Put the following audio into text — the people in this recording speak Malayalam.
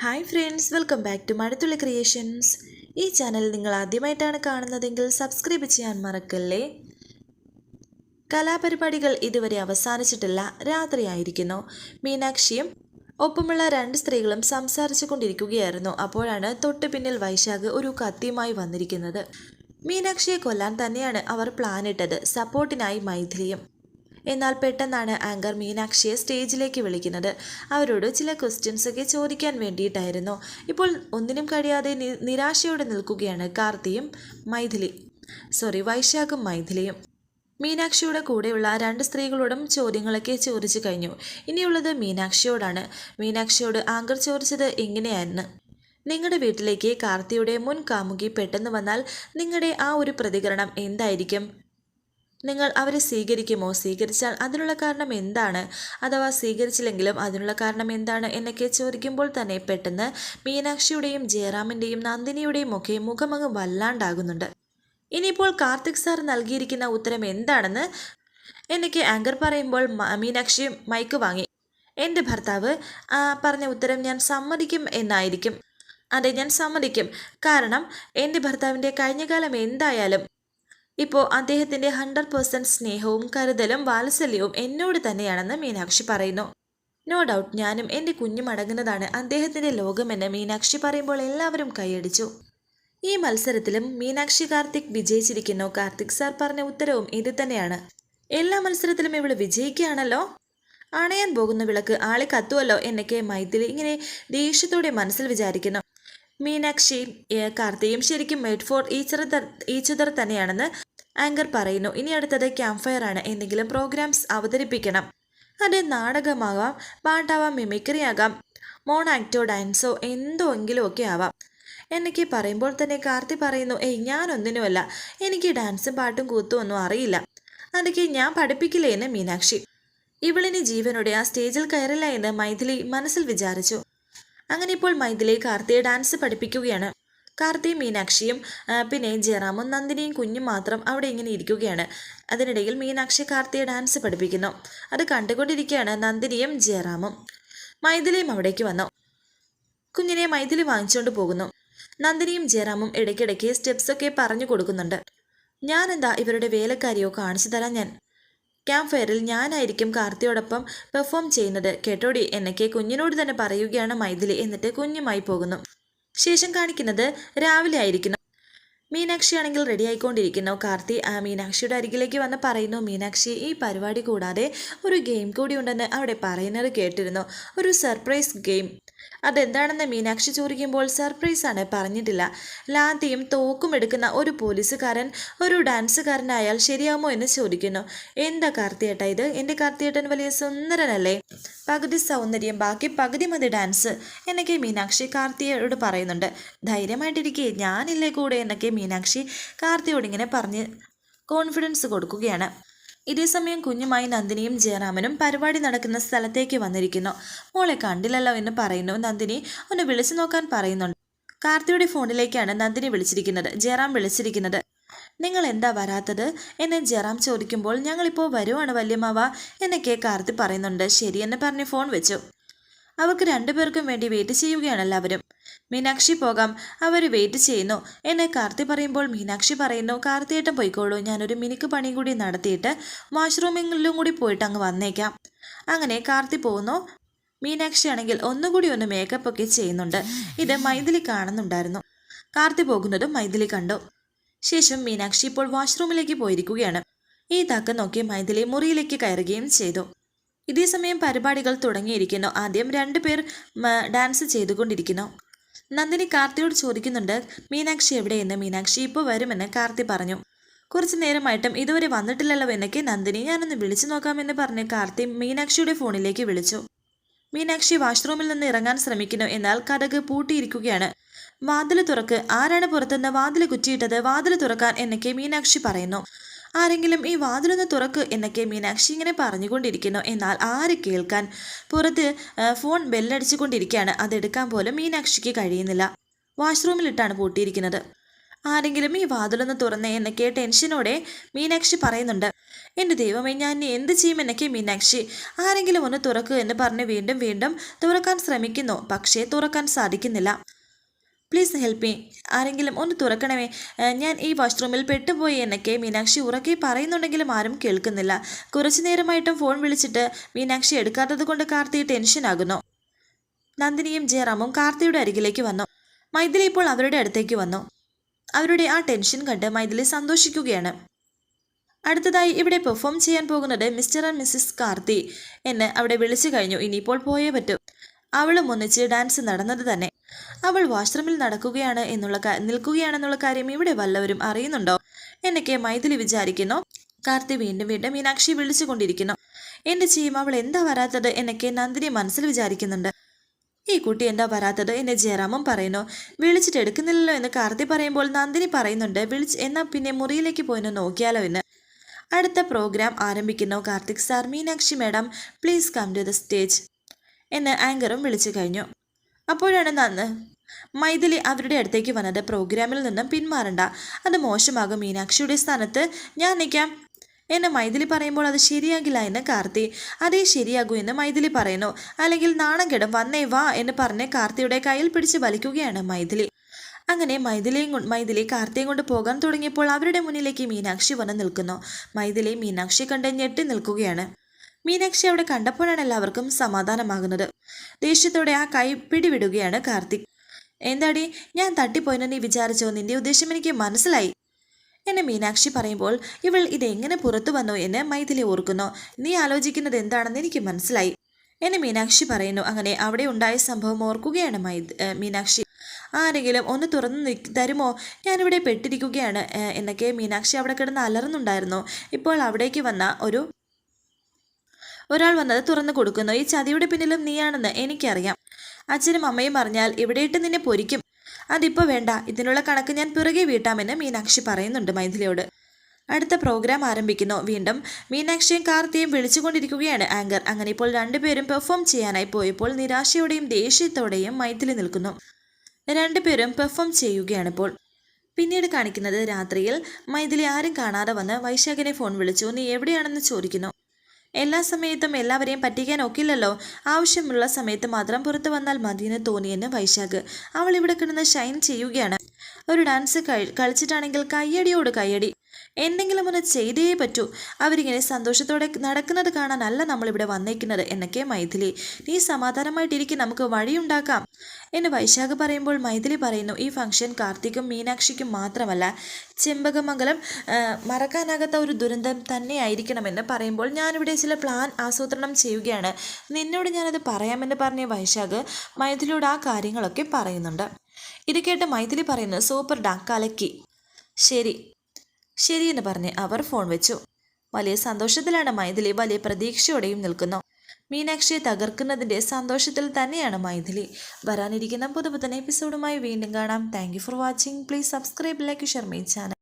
Hi friends welcome back to Mazhathulli creations ഈ ചാനൽ നിങ്ങൾ ആദ്യമായിട്ടാണ് കാണുന്നതെങ്കിൽ സബ്സ്ക്രൈബ് ചെയ്യാൻ മറക്കല്ലേ? കലാപരിപാടികൾ ഇതുവരെ അവസാനിച്ചിട്ടില്ല രാത്രിയായിരിക്കുന്നു മീനാക്ഷിയും ഒപ്പമുള്ള രണ്ട് സ്ത്രീകളും സംസാരിച്ചു കൊണ്ടിരിക്കുകയായിരുന്നു. അപ്പോഴാണ് തൊട്ട് പിന്നിൽ വൈശാഖ് ഒരു കത്തിയുമായി വന്നിരിക്കുന്നത്. മീനാക്ഷിയെ കൊല്ലാൻ തന്നെയാണ് അവർ പ്ലാനിട്ടത് സപ്പോർട്ടിനായി മൈഥിലിയും എന്നാൽ പെട്ടെന്നാണ് ആങ്കർ മീനാക്ഷിയെ സ്റ്റേജിലേക്ക് വിളിക്കുന്നത്. അവരോട് ചില ക്വസ്റ്റ്യൻസ് ഒക്കെ ചോദിക്കാൻ വേണ്ടിയിട്ടായിരുന്നു. ഇപ്പോൾ ഒന്നിനും കഴിയാതെ നിരാശയോടെ നിൽക്കുകയാണ് കാർത്തിയും മൈഥിലി സോറി വൈശാഖും മൈഥിലിയും. മീനാക്ഷിയുടെ കൂടെയുള്ള രണ്ട് സ്ത്രീകളോടും ചോദ്യങ്ങളൊക്കെ ചോദിച്ചു കഴിഞ്ഞു. ഇനിയുള്ളത് മീനാക്ഷിയോടാണ്. മീനാക്ഷിയോട് ആങ്കർ ചോദിച്ചത് എങ്ങനെയായിരുന്നു നിങ്ങളുടെ വീട്ടിലേക്ക് കാർത്തിയുടെ മുൻ കാമുകി പെട്ടെന്ന് വന്നാൽ നിങ്ങളുടെ ആ ഒരു പ്രതികരണം എന്തായിരിക്കും? നിങ്ങൾ അവരെ സ്വീകരിക്കുമോ? സ്വീകരിച്ചാൽ അതിനുള്ള കാരണം എന്താണ്? അഥവാ സ്വീകരിച്ചില്ലെങ്കിലും അതിനുള്ള കാരണം എന്താണ്? എന്നൊക്കെ ചോദിക്കുമ്പോൾ തന്നെ പെട്ടെന്ന് മീനാക്ഷിയുടെയും ജയറാമിന്റെയും നന്ദിനിയുടെയും ഒക്കെ മുഖമങ്ങ് വല്ലാണ്ടാകുന്നുണ്ട്. ഇനിയിപ്പോൾ കാർത്തിക് സാർ നൽകിയിരിക്കുന്ന ഉത്തരം എന്താണെന്ന് എന്നൊക്കെ ആങ്കർ പറയുമ്പോൾ മീനാക്ഷിയും മീനാക്ഷി മൈക്ക് വാങ്ങി. എന്റെ ഭർത്താവ് പറഞ്ഞ ഉത്തരം ഞാൻ സമ്മതിക്കും എന്നായിരിക്കും. അതെ ഞാൻ സമ്മതിക്കും. കാരണം എന്റെ ഭർത്താവിന്റെ കഴിഞ്ഞകാലം എന്തായാലും ഇപ്പോൾ അദ്ദേഹത്തിന്റെ ഹൺഡ്രഡ് പേഴ്സന്റ് സ്നേഹവും കരുതലും വാത്സല്യവും എന്നോട് തന്നെയാണെന്ന് മീനാക്ഷി പറയുന്നു. നോ ഡൗട്ട് ഞാനും എന്റെ കുഞ്ഞും അടങ്ങുന്നതാണ് അദ്ദേഹത്തിന്റെ ലോകമെന്ന് മീനാക്ഷി പറയുമ്പോൾ എല്ലാവരും കൈയടിച്ചു. ഈ മത്സരത്തിലും മീനാക്ഷി കാർത്തിക് വിജയിച്ചിരിക്കുന്നു. കാർത്തിക് സാർ പറഞ്ഞ ഉത്തരവും ഇത് തന്നെയാണ്. എല്ലാ മത്സരത്തിലും ഇവൾ വിജയിക്കുകയാണല്ലോ? അണയാൻ പോകുന്ന വിളക്ക് ആളെ കത്തുവല്ലോ എന്നൊക്കെ മൈഥിലി ഇങ്ങനെ ദേഷ്യത്തോടെ മനസ്സിൽ വിചാരിക്കുന്നു. മീനാക്ഷിയും ഏ, കാർത്തിയും ശരിക്കും made for each each other തന്നെയാണെന്ന് ആങ്കർ പറയുന്നു ഇനി അടുത്തത് ക്യാമ്പ് ഫയർ ആണ്. എന്തെങ്കിലും പ്രോഗ്രാംസ് അവതരിപ്പിക്കണം. അത് നാടകമാകാം പാട്ടാവാം മിമിക്രി ആകാം മോൺ ആക്ടോ ഡാൻസോ എന്തോ എങ്കിലുമൊക്കെ ആവാം. എന്നൊക്കെ പറയുമ്പോൾ തന്നെ കാർത്തി പറയുന്നു ഏയ് ഞാനൊന്നിനുമല്ല. എനിക്ക് ഡാൻസും പാട്ടും കൂത്തും ഒന്നും അറിയില്ല. അതൊക്കെ ഞാൻ പഠിപ്പിക്കില്ലേ എന്ന് മീനാക്ഷി. ഇവളിന് ജീവനോടെ ആ സ്റ്റേജിൽ കയറില്ല എന്ന് മൈഥിലി മനസ്സിൽ വിചാരിച്ചു. അങ്ങനെ ഇപ്പോൾ മൈഥിലി കാർത്തിയെ ഡാൻസ് പഠിപ്പിക്കുകയാണ്. കാർത്തിയും മീനാക്ഷിയും പിന്നെ ജയറാമും നന്ദിനിയും കുഞ്ഞും മാത്രം അവിടെ ഇങ്ങനെ ഇരിക്കുകയാണ്. അതിനിടയിൽ മീനാക്ഷി കാർത്തിയെ ഡാൻസ് പഠിപ്പിക്കുന്നു. അത് കണ്ടുകൊണ്ടിരിക്കുകയാണ് നന്ദിനിയും ജയറാമും. മൈഥിലിയും അവിടേക്ക് വന്നു. കുഞ്ഞിനെ മൈഥിലി വാങ്ങിച്ചുകൊണ്ട് പോകുന്നു. നന്ദിനിയും ജയറാമും ഇടയ്ക്കിടയ്ക്ക് സ്റ്റെപ്സ് ഒക്കെ പറഞ്ഞു കൊടുക്കുന്നുണ്ട്. ഞാൻ എന്താ ഇവരുടെ വേലക്കാരിയോ? കാണിച്ചു തരാം ഞാൻ. ക്യാമ്പ് ഫയറിൽ ഞാനായിരിക്കും കാർത്തിയോടൊപ്പം പെർഫോം ചെയ്യുന്നത്. കേട്ടോടി എന്നൊക്കെ കുഞ്ഞിനോട് തന്നെ പറയുകയാണ് മൈഥിലി. എന്നിട്ട് കുഞ്ഞുമായി പോകുന്നു. ശേഷം കാണിക്കുന്നത് രാവിലെ ആയിരിക്കുന്നു. മീനാക്ഷി ആണെങ്കിൽ റെഡി ആയിക്കൊണ്ടിരിക്കുന്നു. കാർത്തി ആ മീനാക്ഷിയുടെ അരികിലേക്ക് വന്ന് പറയുന്നു മീനാക്ഷി ഈ പരിപാടി കൂടാതെ ഒരു ഗെയിം കൂടി ഉണ്ടെന്ന് അവിടെ പറയുന്നത് കേട്ടിരുന്നു. ഒരു സർപ്രൈസ് ഗെയിം അതെന്താണെന്ന് മീനാക്ഷി ചോദിക്കുമ്പോൾ സർപ്രൈസാണ് പറഞ്ഞിട്ടില്ല. ലാത്തിയും തോക്കും എടുക്കുന്ന ഒരു പോലീസുകാരൻ ഒരു ഡാൻസുകാരനായാൽ ശരിയാമോ എന്ന് ചോദിക്കുന്നു. എന്താ കാർത്തിയേട്ട ഇത്? എന്റെ കാർത്തിയേട്ടൻ വലിയ സുന്ദരനല്ലേ? പകുതി സൗന്ദര്യം ബാക്കി പകുതി മതി ഡാൻസ്. എന്നൊക്കെ മീനാക്ഷി കാർത്തിയോട് പറയുന്നുണ്ട്. ധൈര്യമായിട്ടിരിക്കേ ഞാനില്ലേ കൂടെ എന്നൊക്കെ മീനാക്ഷി കാർത്തിയോട് ഇങ്ങനെ പറഞ്ഞ് കോൺഫിഡൻസ് കൊടുക്കുകയാണ്. ഇതേസമയം കുഞ്ഞുമായി നന്ദിനിയും ജയറാമനും പരിപാടി നടക്കുന്ന സ്ഥലത്തേക്ക് വന്നിരിക്കുന്നു. മോളെ കണ്ടില്ലല്ലോ എന്ന് പറയുന്നു. നന്ദിനി ഒന്ന് വിളിച്ചു നോക്കാൻ പറയുന്നുണ്ട്. കാർത്തിയുടെ ഫോണിലേക്കാണ് നന്ദിനി വിളിച്ചിരിക്കുന്നത്. ജയറാം വിളിച്ചിരിക്കുന്നത്. നിങ്ങൾ എന്താ വരാത്തത്? എന്നെ ജയറാം ചോദിക്കുമ്പോൾ ഞങ്ങളിപ്പോൾ വരുവാണ് വല്യമ്മാവ എന്നൊക്കെ കാർത്തി പറയുന്നുണ്ട്. ശരിയെന്ന് പറഞ്ഞ് ഫോൺ വെച്ചു. അവർക്ക് രണ്ടുപേർക്കും വേണ്ടി വെയിറ്റ് ചെയ്യുകയാണ് എല്ലാവരും. മീനാക്ഷി പോകാം. അവർ വെയിറ്റ് ചെയ്യുന്നു. എന്നെ കാർത്തി പറയുമ്പോൾ മീനാക്ഷി പറയുന്നു കാർത്തിയേട്ടൻ പോയിക്കോളൂ. ഞാനൊരു മിനിക്ക് പണിയും കൂടി നടത്തിയിട്ട് വാഷ്റൂമിലും കൂടി പോയിട്ട് അങ്ങ് വന്നേക്കാം. അങ്ങനെ കാർത്തി പോകുന്നു. മീനാക്ഷി ആണെങ്കിൽ ഒന്നുകൂടി ഒന്ന് മേക്കപ്പ് ഒക്കെ ചെയ്യുന്നുണ്ട്. ഇത് മൈഥിലി കാണുന്നുണ്ടായിരുന്നു. കാർത്തി പോകുന്നതും മൈഥിലി കണ്ടു. ശേഷം മീനാക്ഷി ഇപ്പോൾ വാഷ്റൂമിലേക്ക് പോയിരിക്കുകയാണ്. ഈ തക്ക നോക്കി മൈഥിലി മുറിയിലേക്ക് കയറുകയും ചെയ്തു. ഇതേ സമയം പരിപാടികൾ തുടങ്ങിയിരിക്കുന്നു. ആദ്യം രണ്ടുപേർ ഡാൻസ് ചെയ്തുകൊണ്ടിരിക്കുന്നു. നന്ദിനി കാർത്തിയോട് ചോദിക്കുന്നുണ്ട് മീനാക്ഷി എവിടെയെന്ന്? മീനാക്ഷി ഇപ്പോൾ വരുമെന്ന് കാർത്തി പറഞ്ഞു. കുറച്ചു നേരമായിട്ടും ഇതുവരെ വന്നിട്ടില്ലല്ലോ എന്നൊക്കെ നന്ദിനി ഞാനൊന്ന് വിളിച്ചു നോക്കാമെന്ന് പറഞ്ഞ് കാർത്തി മീനാക്ഷിയുടെ ഫോണിലേക്ക് വിളിച്ചു. മീനാക്ഷി വാഷ്റൂമിൽ നിന്ന് ഇറങ്ങാൻ ശ്രമിക്കുന്നു. എന്നാൽ കഥക് പൂട്ടിയിരിക്കുകയാണ്. വാതിൽ തുറക്ക്. ആരാണ് പുറത്തുനിന്ന് വാതിൽ കുറ്റിയിട്ടത്? വാതിൽ തുറക്കാൻ എന്നൊക്കെ മീനാക്ഷി പറയുന്നു. ആരെങ്കിലും ഈ വാതിലൊന്ന് തുറക്ക് എന്നൊക്കെ മീനാക്ഷി ഇങ്ങനെ പറഞ്ഞുകൊണ്ടിരിക്കുന്നു. എന്നാൽ ആര് കേൾക്കാൻ? പുറത്ത് ഫോൺ ബെല്ലടിച്ചുകൊണ്ടിരിക്കുകയാണ്. അതെടുക്കാൻ പോലും മീനാക്ഷിക്ക് കഴിയുന്നില്ല. വാഷ്റൂമിലിട്ടാണ് പൂട്ടിയിരിക്കുന്നത്. ആരെങ്കിലും ഈ വാതിലൊന്ന് തുറന്നേ എന്നൊക്കെ ടെൻഷനോടെ മീനാക്ഷി പറയുന്നുണ്ട്. എന്റെ ദൈവമേ ഞാൻ എന്ത് ചെയ്യും എന്നൊക്കെ മീനാക്ഷി. ആരെങ്കിലും ഒന്ന് തുറക്കൂ എന്ന് പറഞ്ഞ് വീണ്ടും വീണ്ടും തുറക്കാൻ ശ്രമിക്കുന്നു. പക്ഷേ തുറക്കാൻ സാധിക്കുന്നില്ല. പ്ലീസ് ഹെൽപ്പ് മീ ആരെങ്കിലും ഒന്ന് തുറക്കണമേ. ഞാൻ ഈ വാഷ്റൂമിൽ പെട്ടുപോയി എന്നൊക്കെ മീനാക്ഷി ഉറക്കെ പറയുന്നുണ്ടെങ്കിലും ആരും കേൾക്കുന്നില്ല. കുറച്ചു നേരമായിട്ടും ഫോൺ വിളിച്ചിട്ട് മീനാക്ഷി എടുക്കാത്തത് കൊണ്ട് കാർത്തി ടെൻഷനാകുന്നു നന്ദിനിയും ജയറാമും കാർത്തിയുടെ അരികിലേക്ക് വന്നു. മൈഥിലി ഇപ്പോൾ അവരുടെ അടുത്തേക്ക് വന്നു. അവരുടെ ആ ടെൻഷൻ കണ്ട് മൈഥിലി സന്തോഷിക്കുകയാണ്. അടുത്തതായി ഇവിടെ പെർഫോം ചെയ്യാൻ പോകുന്നത് മിസ്റ്റർ ആൻഡ് മിസ്സിസ് കാർത്തി എന്ന് അവിടെ വിളിച്ചു കഴിഞ്ഞു. ഇനിയിപ്പോൾ പോയേ പറ്റൂ. അവളും ഒന്നിച്ച് ഡാൻസ് നടന്നത് തന്നെ. അവൾ വാഷ്റൂമിൽ നടക്കുകയാണ് എന്നുള്ള നിൽക്കുകയാണെന്നുള്ള കാര്യം ഇവിടെ വല്ലവരും അറിയുന്നുണ്ടോ? എന്നൊക്കെ മൈഥിലി വിചാരിക്കുന്നു. കാർത്തി വീണ്ടും വീണ്ടും മീനാക്ഷി വിളിച്ചുകൊണ്ടിരിക്കുന്നു. എന്റെ ചെയ്യും അവൾ എന്താ വരാത്തത്? എന്നൊക്കെ നന്ദിനി മനസ്സിൽ വിചാരിക്കുന്നുണ്ട്. ഈ കുട്ടി എന്താ വരാത്തത്? എന്നെ ജയറാമും പറയുന്നു. വിളിച്ചിട്ട് എടുക്കുന്നില്ലല്ലോ എന്ന് കാർത്തി പറയുമ്പോൾ നന്ദിനി പറയുന്നുണ്ട്. വിളിച്ച് എന്നാ പിന്നെ മുറിയിലേക്ക് പോയിന്ന് നോക്കിയാലോ എന്ന്. അടുത്ത പ്രോഗ്രാം ആരംഭിക്കുന്നു. Karthik sir Meenakshi madam please come to the stage എന്ന് ആങ്കറും വിളിച്ചു കഴിഞ്ഞു. അപ്പോഴാണ് നന്ന് മൈഥിലി അവരുടെ അടുത്തേക്ക് വന്നത്. പ്രോഗ്രാമിൽ നിന്നും പിന്മാറണ്ട. അത് മോശമാകും. മീനാക്ഷിയുടെ സ്ഥാനത്ത് ഞാൻ നിൽക്കാം. എന്നെ മൈഥിലി പറയുമ്പോൾ അത് ശരിയാകില്ല എന്ന് കാർത്തി. അതേ ശരിയാകൂ എന്ന് മൈഥിലി പറയുന്നു. അല്ലെങ്കിൽ നാണം കെടും. വന്നേ വാ എന്ന് പറഞ്ഞ് കാർത്തിയുടെ കയ്യിൽ പിടിച്ച് വലിക്കുകയാണ് മൈഥിലി. അങ്ങനെ മൈഥിലിയും മൈഥിലി കാർത്തിയും കൊണ്ട് പോകാൻ തുടങ്ങിയപ്പോൾ അവരുടെ മുന്നിലേക്ക് മീനാക്ഷി വന്ന് നിൽക്കുന്നു. മൈഥിലി മീനാക്ഷി കണ്ട് ഞെട്ടി നിൽക്കുകയാണ്. മീനാക്ഷി അവിടെ കണ്ടപ്പോഴാണ് എല്ലാവർക്കും സമാധാനമാകുന്നത്. ദേഷ്യത്തോടെ ആ കൈ പിടിവിടുകയാണ് കാർത്തിക്. എന്താടി ഞാൻ തട്ടിപ്പോയെന്ന് നീ വിചാരിച്ചോ? നിന്റെ ഉദ്ദേശം എനിക്ക് മനസ്സിലായി. എന്നെ മീനാക്ഷി പറയുമ്പോൾ ഇവൾ ഇതെങ്ങനെ പുറത്തു വന്നു എന്ന് മൈഥിലി ഓർക്കുന്നു. നീ ആലോചിക്കുന്നത് എന്താണെന്ന് എനിക്ക് മനസ്സിലായി. എന്നെ മീനാക്ഷി പറയുന്നു അങ്ങനെ അവിടെ ഉണ്ടായ സംഭവം ഓർക്കുകയാണ് മീനാക്ഷി. ആരെങ്കിലും ഒന്ന് തുറന്നു തരുമോ? ഞാനിവിടെ പെട്ടിരിക്കുകയാണ് എന്നൊക്കെ മീനാക്ഷി അവിടെ കിടന്ന് അലറുന്നുണ്ടായിരുന്നു. ഇപ്പോൾ അവിടേക്ക് വന്ന ഒരു ഒരാൾ വന്നത് തുറന്നു കൊടുക്കുന്നു. ഈ ചതിയുടെ പിന്നിലും നീയാണെന്ന് എനിക്കറിയാം. അച്ഛനും അമ്മയും അറിഞ്ഞാൽ ഇവിടെ ഇട്ട് നിന്നെ പൊരിക്കും. അതിപ്പോ വേണ്ട. ഇതിനുള്ള കണക്ക് ഞാൻ പിറകെ വീട്ടാമെന്ന് മീനാക്ഷി പറയുന്നുണ്ട് മൈഥിലിയോട്. അടുത്ത പ്രോഗ്രാം ആരംഭിക്കുന്നു. വീണ്ടും മീനാക്ഷിയും കാർത്തിയും വിളിച്ചുകൊണ്ടിരിക്കുകയാണ് ആങ്കർ. അങ്ങനെ ഇപ്പോൾ രണ്ടുപേരും പെർഫോം ചെയ്യാനായി പോയപ്പോൾ നിരാശയോടെയും ദേഷ്യത്തോടെയും മൈഥിലി നിൽക്കുന്നു. രണ്ടുപേരും പെർഫോം ചെയ്യുകയാണിപ്പോൾ പിന്നീട് കാണിക്കുന്നത് രാത്രിയിൽ മൈഥിലി ആരും കാണാതെ വന്ന് വൈശാഖിനെ ഫോൺ വിളിച്ചു. നീ എവിടെയാണെന്ന് ചോദിക്കുന്നു? എല്ലാ സമയത്തും എല്ലാവരെയും പറ്റിക്കാൻ ഒക്കില്ലല്ലോ. ആവശ്യമുള്ള സമയത്ത് മാത്രം പുറത്തു വന്നാൽ മതിയെന്ന് തോന്നിയെന്ന് വൈശാഖ്. അവൾ ഇവിടെ കിടന്ന് ഷൈൻ ചെയ്യുകയാണ്. ഒരു ഡാൻസ് കഴി കളിച്ചിട്ടാണെങ്കിൽ കയ്യടിയോട് കയ്യടി. എന്തെങ്കിലും ഒന്ന് ചെയ്തേ പറ്റൂ. അവരിങ്ങനെ സന്തോഷത്തോടെ നടക്കുന്നത് കാണാനല്ല നമ്മളിവിടെ വന്നേക്കുന്നത് എന്നൊക്കെ മൈഥിലി. നീ സമാധാനമായിട്ടിരിക്കും നമുക്ക് വഴിയുണ്ടാക്കാം. എന്ന് വൈശാഖ് പറയുമ്പോൾ മൈഥിലി പറയുന്നു ഈ ഫംഗ്ഷൻ കാർത്തിക്കും മീനാക്ഷിക്കും മാത്രമല്ല ചെമ്പകമംഗലം മറക്കാനാകാത്ത ഒരു ദുരന്തം തന്നെയായിരിക്കണമെന്ന് പറയുമ്പോൾ ഞാനിവിടെ ചില പ്ലാൻ ആസൂത്രണം ചെയ്യുകയാണ്. നിന്നോട് ഞാനത് പറയാമെന്ന് പറഞ്ഞ വൈശാഖ് മൈഥിലിയോട് ആ കാര്യങ്ങളൊക്കെ പറയുന്നുണ്ട്. ഇത് കേട്ട് മൈഥിലി പറയുന്നു സൂപ്പർ ഡാ കലക്കി. ശരി. ശരിയെന്ന് പറഞ്ഞ് അവർ ഫോൺ വെച്ചു. വലിയ സന്തോഷത്തിലാണ് മൈഥിലി വലിയ പ്രതീക്ഷയോടെയും നിൽക്കുന്നു. മീനാക്ഷിയെ തകർക്കുന്നതിന്റെ സന്തോഷത്തിൽ തന്നെയാണ് മൈഥിലി. വരാനിരിക്കുന്ന പുതുപുത്തൻ എപ്പിസോഡുമായി വീണ്ടും കാണാം. Thank for watching please subscribe like share channel